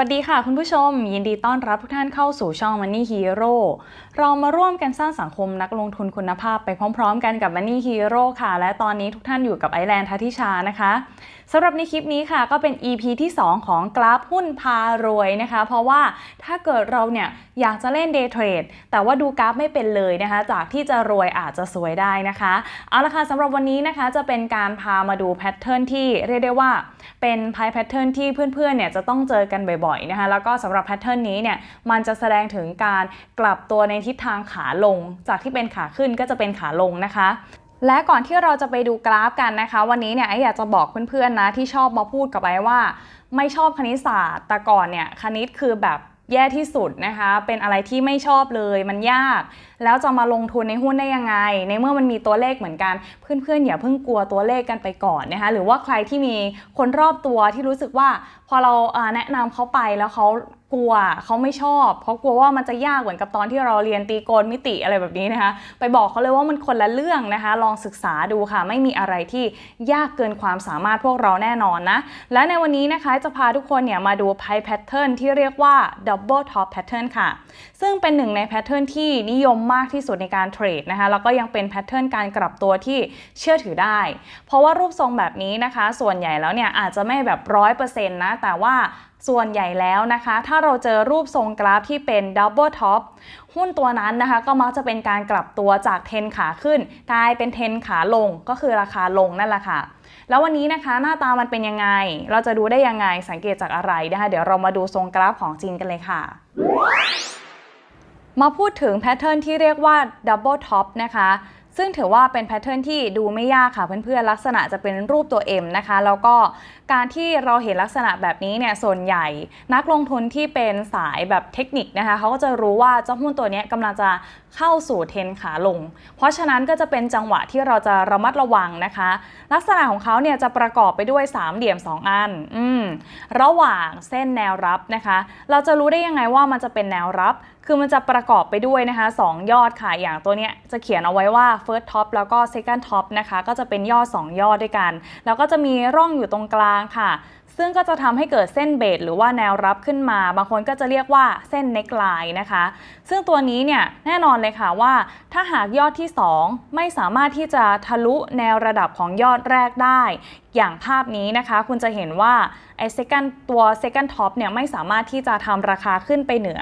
วัสดีค่ะคุณผู้ชม ยินดีต้อนรับทุกท่านเข้าสู่ช่อง Money Hero เรามาร่วมกันสร้างสังคมนักลงทุนคุณภาพไปพร้อมๆ กันกับ Money Hero ค่ะ และตอนนี้ทุกท่านอยู่กับไอแลนด์ทัติชานะคะสำหรับในคลิปนี้ค่ะก็เป็น EP ที่ 2 ของกราฟหุ้นพารวยนะคะ เพราะว่าถ้าเกิดเราเนี่ยอยากจะเล่น Day Trade แต่ว่าดูกราฟไม่เป็นเลยนะคะ จากที่จะรวยอาจจะสวยได้นะคะ เอาละค่ะสำหรับวันนี้นะคะจะเป็นการพามาดูแพทเทิร์นที่เรียกได้ว่า เป็นพายแพทเทิร์นที่เพื่อนๆเนี่ยจะต้องเจอกันบ่อยๆนะคะแล้วก็สำหรับแพทเทิร์นนี้เนี่ยมันจะแสดงถึงการกลับตัวในทิศทางขาลง จากที่เป็นขาขึ้นก็จะเป็นขาลงนะคะและก่อนที่เราจะไปดูกราฟกันนะคะ วันนี้เนี่ยไออยากจะบอกเพื่อนๆนะที่ชอบมาพูดกับไอว่า ไม่ชอบคณิตศาสตร์ แต่ก่อนเนี่ยคณิตคือแบบแย่ที่สุดนะคะ เป็นอะไรที่ไม่ชอบเลยมันยาก แล้วจะมาลงทุนในหุ้นได้ยังไง ในเมื่อมันมีตัวเลขเหมือนกัน เพื่อนๆอย่าเพิ่งกลัวตัวเลขกันไปก่อนนะคะ หรือว่าใครที่มีคนรอบตัวที่รู้สึกว่าพอเราแนะนำเขาไปแล้วเขากลัวเขาไม่ชอบเขากลัวว่ามันจะยากเหมือนกับตอนที่เราเรียนตีโกนมิติอะไรแบบนี้นะคะ ไปบอกเขาเลยว่ามันคนละเรื่องนะคะ ลองศึกษาดูค่ะ ไม่มีอะไรที่ยากเกินความสามารถพวกเราแน่นอนนะ และในวันนี้นะคะจะพาทุกคนเนี่ยมาดูไพ่แพทเทิร์นที่เรียกว่า double top pattern ค่ะ ซึ่งเป็นหนึ่งในแพทเทิร์นที่นิยมมากที่สุดในการเทรดนะคะ แล้วก็ยังเป็นแพทเทิร์นการกลับตัวที่เชื่อถือได้ เพราะว่ารูปทรงแบบนี้นะคะ ส่วนใหญ่แล้วเนี่ยอาจจะไม่แบบร้อยเปอร์เซ็นต์นะแต่ว่าส่วนใหญ่แล้วนะคะ ถ้าเราเจอรูปทรงกราฟที่เป็นดับเบิลท็อปหุ้นตัวนั้นนะคะก็มักจะเป็นการกลับตัวจากเทนขาขึ้น กลายเป็นเทนขาลงก็คือราคาลงนั่นแหละค่ะ แล้ววันนี้นะคะหน้าตามันเป็นยังไง เราจะดูได้ยังไงสังเกตจากอะไรนะคะเดี๋ยวเรามาดูทรงกราฟของจริงกันเลยค่ะมาพูดถึงแพทเทิร์นที่เรียกว่าดับเบิลท็อปนะคะ ซึ่งถือว่าเป็นแพทเทิร์นที่ดูไม่ยากค่ะเพื่อนๆลักษณะจะเป็นรูปตัว M นะคะ แล้วก็การที่เราเห็นลักษณะแบบนี้เนี่ยส่วนใหญ่ นักลงทุนที่เป็นสายแบบเทคนิคนะคะเขาก็จะรู้ว่าเจ้าหุ้นตัวนี้กำลังจะเข้าสู่เทนขาลง เพราะฉะนั้นก็จะเป็นจังหวะที่เราจะระมัดระวังนะคะ ลักษณะของเขาเนี่ยจะประกอบไปด้วยสามเหลี่ยม 2 อันอืมระหว่างเส้นแนวรับนะคะ เราจะรู้ได้ยังไงว่ามันจะเป็นแนวรับ คือมันจะประกอบไปด้วยนะคะ 2 ยอดค่ะอย่างตัวเนี้ยจะเขียนเอาไว้ว่า first top แล้วก็ second top นะคะ ก็จะเป็นยอด2ยอดด้วยกัน แล้วก็จะมีร่องอยู่ตรงกลางค่ะ ซึ่งก็จะทำให้เกิดเส้นเบสหรือว่าแนวรับขึ้นมา บางคนก็จะเรียกว่าเส้นเน็กไลน์นะคะ ซึ่งตัวนี้เนี่ยแน่นอนเลยค่ะว่า ถ้าหากยอดที่ 2 ไม่สามารถที่จะทะลุแนวระดับของยอดแรกได้ อย่างภาพนี้นะคะ คุณจะเห็นว่าไอ้ second ตัว second top เนี่ยไม่สามารถที่จะทำราคาขึ้นไปเหนือ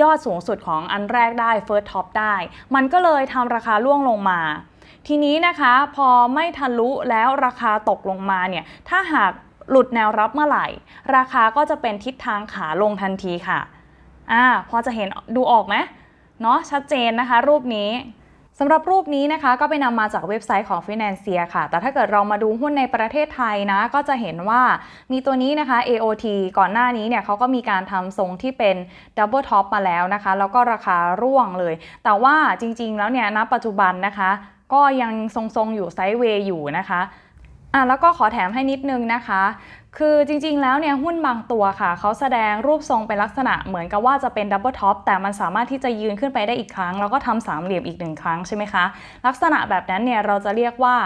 ยอดสูงสุดของอันแรกได้ first top ได้ มันก็เลยทำราคาล่วงลงมา ทีนี้นะคะพอไม่ทะลุแล้วราคาตกลงมาเนี่ยถ้าหากหลุดแนวรับเมื่อไหร่ ราคาก็จะเป็นทิศทางขาลงทันทีค่ะอ่าพอจะเห็นดูออกไหมเนาะชัดเจนนะคะ รูปนี้ สำหรับรูปนี้นะคะก็ไปนำมาจากเว็บไซต์ของ Financier ค่ะ แต่ถ้าเกิดเรามาดูหุ้นในประเทศไทยนะ ก็จะเห็นว่ามีตัวนี้นะคะ AOT ก่อนหน้านี้เนี่ยเขาก็มีการทำทรงที่เป็น Double Top มาแล้วนะคะ แล้วก็ราคาร่วงเลย แต่ว่าจริงๆ แล้วเนี่ยณปัจจุบันนะคะ ก็ยังทรงๆ อยู่ไซด์เวย์อยู่นะคะอะแล้วก็ขอแถมให้นิดนึงนะคะ คือจริงๆ แล้วเนี่ยหุ้นบางตัวค่ะ เขาแสดงรูปทรงเป็นลักษณะเหมือนกับว่าจะเป็นดับเบิลท็อปแต่มันสามารถที่จะยืนขึ้นไปได้อีกครั้ง แล้วก็ทำสามเหลี่ยมอีกหนึ่งครั้งใช่ไหมคะ ลักษณะแบบนั้นเนี่ยเราจะเรียกว่า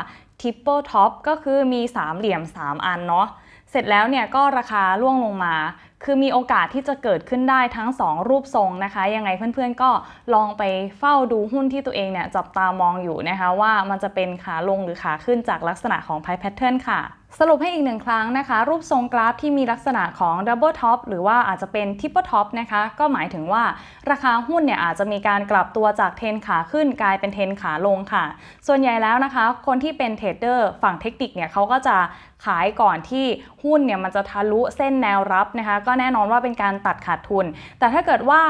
ทิปเปิลท็อปก็คือมีสามเหลี่ยม 3 อันเนาะเสร็จแล้วเนี่ยก็ราคาล่วงลงมา คือมีโอกาสที่จะเกิดขึ้นได้ทั้ง 2 รูปทรงนะคะ ยังไงเพื่อนๆก็ลองไปเฝ้าดูหุ้นที่ตัวเองเนี่ยจับตามองอยู่นะคะว่ามันจะเป็นขาลงหรือขาขึ้นจากลักษณะของไพ่แพทเทิร์นค่ะ สรุปให้อีกหนึ่งครั้งนะคะ รูปทรงกราฟที่มีลักษณะของดับเบิลท็อปหรือว่าอาจจะเป็นทิปเปิลท็อปนะคะ ก็หมายถึงว่าราคาหุ้นเนี่ยอาจจะมีการกลับตัวจากเทนขาขึ้นกลายเป็นเทนขาลงค่ะ ส่วนใหญ่แล้วนะคะ คนที่เป็นเทรดเดอร์ฝั่งเทคนิคเนี่ยเขาก็จะขายก่อนที่หุ้นเนี่ยมันจะทะลุเส้นแนวรับนะคะ ก็แน่นอนว่าเป็นการตัดขาดทุน แต่ถ้าเกิดว่า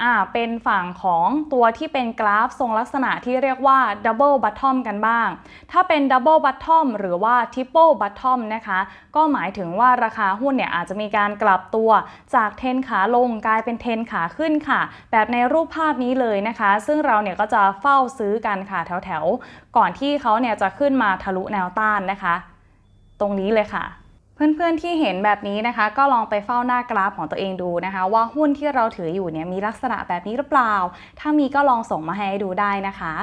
อ่าเป็นฝั่งของตัวที่เป็นกราฟทรงลักษณะที่เรียกว่า Double Bottom กันบ้าง ถ้าเป็น Double Bottom หรือว่า Triple Bottom นะคะ ก็หมายถึงว่าราคาหุ้นเนี่ยอาจจะมีการกลับตัวจากเทนขาลงกลายเป็นเทนขาขึ้นค่ะ แบบในรูปภาพนี้เลยนะคะ ซึ่งเราเนี่ยก็จะเฝ้าซื้อกันค่ะแถวๆ ก่อนที่เขาเนี่ยจะขึ้นมาทะลุแนวต้านนะคะ ตรงนี้เลยค่ะ เพื่อนๆที่เห็นแบบนี้นะคะ ก็ลองไปเฝ้าหน้ากราฟของตัวเองดูนะคะ ว่าหุ้นที่เราถืออยู่เนี่ยมีลักษณะแบบนี้หรือเปล่า ถ้ามีก็ลองส่งมาให้ดูได้นะคะ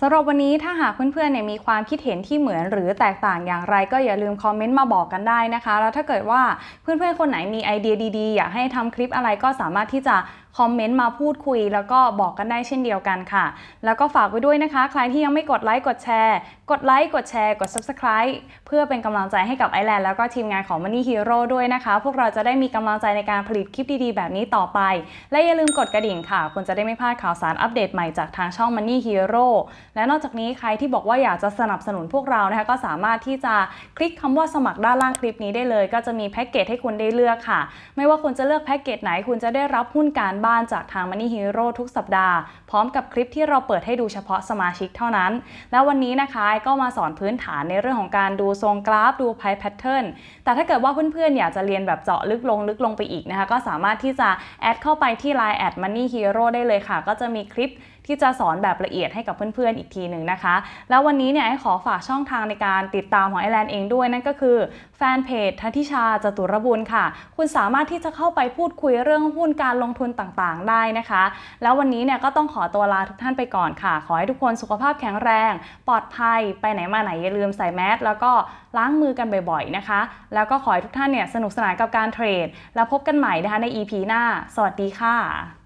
สำหรับวันนี้ถ้าหากเพื่อนๆเนี่ยมีความคิดเห็นที่เหมือนหรือแตกต่างอย่างไรก็อย่าลืมคอมเมนต์มาบอกกันได้นะคะ แล้วถ้าเกิดว่าเพื่อนๆคนไหนมีไอเดียดีๆ อยากให้ทำคลิปอะไรก็สามารถที่จะคอมเมนต์มาพูดคุย แล้วก็บอกกันได้เช่นเดียวกันค่ะ แล้วก็ฝากไว้ด้วยนะคะ ใครที่ยังไม่กดไลค์กดแชร์ กดไลค์กดแชร์ กด subscribe เพื่อเป็นกำลังใจให้กับไอแลนด์แล้วก็ทีมงานของ Money Hero ด้วยนะคะ พวกเราจะได้มีกำลังใจในการผลิตคลิปดีๆ แบบนี้ต่อไป และอย่าลืมกดกระดิ่งค่ะคุณจะได้ไม่พลาดข่าวสารอัปเดตใหม่จากทางช่อง Money Hero และนอกจากนี้ใครที่บอกว่าอยากจะสนับสนุนพวกเรานะคะก็สามารถที่จะคลิกคำว่าสมัครด้านล่างคลิปนี้ได้เลย ก็จะมีแพ็กเกจให้คุณได้เลือกค่ะ ไม่ว่าคุณจะเลือกแพ็กเกจไหนคุณจะได้รับหุ้นการบ้านจากทาง Money Hero ทุกสัปดาห์ พร้อมกับคลิปที่เราเปิดให้ดูเฉพาะสมาชิกเท่านั้น แล้ววันนี้นะคะก็มาสอนพื้นฐานในเรื่องของการดูทรงกราฟดูไพ่แพทเทิร์นแต่ถ้าเกิดว่าเพื่อนๆอยากจะเรียนแบบเจาะลึกลงลึกลงไปอีกนะคะ ก็สามารถที่จะแอดเข้าไปที่ Line แอด Money Hero ได้เลยค่ะ ก็จะมีคลิป ที่จะสอนแบบละเอียดให้กับเพื่อนๆอีกทีหนึ่งนะคะ แล้ววันนี้เนี่ยไอ้ขอฝากช่องทางในการติดตามของไอแลนด์เองด้วยนั่นก็คือแฟนเพจทัทิชาจตุรบุญค่ะ คุณสามารถที่จะเข้าไปพูดคุยเรื่องหุ้นการลงทุนต่างๆ ได้นะคะ แล้ววันนี้เนี่ยก็ต้องขอตัวลาทุกท่านไปก่อนค่ะ ขอให้ทุกคนสุขภาพแข็งแรง ปลอดภัยไปไหนมาไหนอย่าลืมใส่แมสแล้วก็ล้างมือกันบ่อยๆนะคะ แล้วก็ขอให้ทุกท่านเนี่ยสนุกสนานกับการเทรด แล้วพบกันใหม่นะคะใน EP หน้า สวัสดีค่ะ